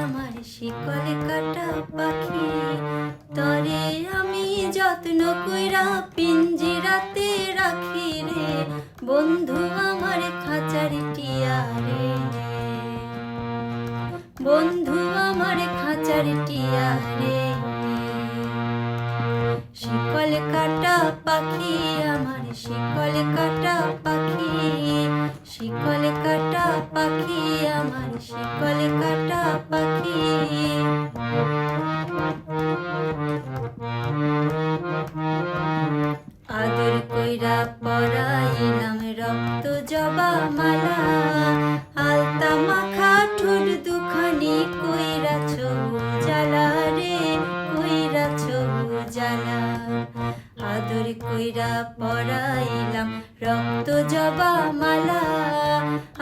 আমার শিকল কাটা পাখি, তরে আমি যত্ন কইরা পিঞ্জিরাতে রাখি রে। বন্ধু আমার খাঁচার টিয়া রে বন্ধু আমার খাঁচার টিয়া রে শিকলে কাটা পাখি, আমার শিকলে কাটা পাখি। আদর কইরা পরাইলাম রক্ত জবা মালা আলতা পরাইলাম রক্ত জবা মালা,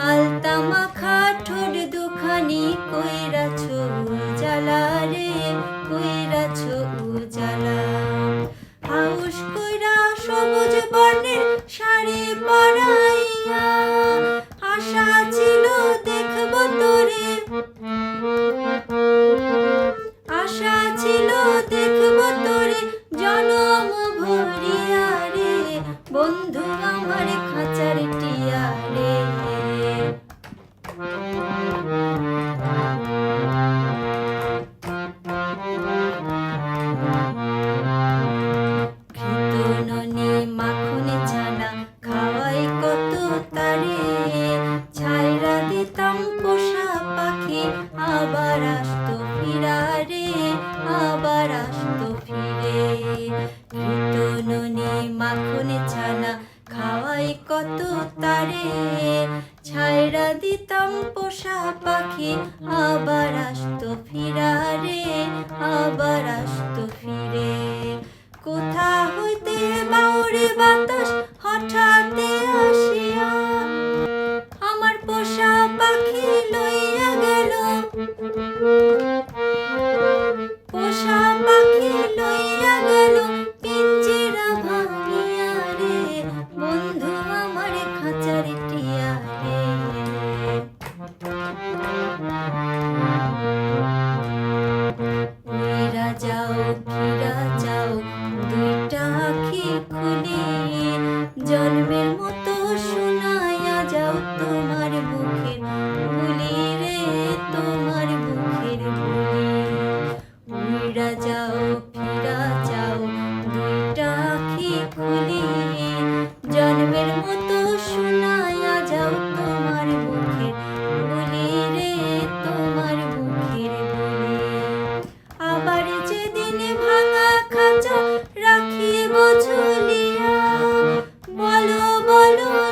আলতা মাখা, ঠোঁট দুখানি কইরা জ্বালা রে, কইরা জ্বালা। হাউস কইরা সবুজ বর্ণের শাড়ি বন্ধু, আমার খাঁচার টিয়া রে মাখনে ছানা, খাওয়াই কত তারে। পোষা পাখি, আবার আসতো ফিরা রে আবার তারে ছাইরা দিতাম পোষা পাখি আবার আসতো volume.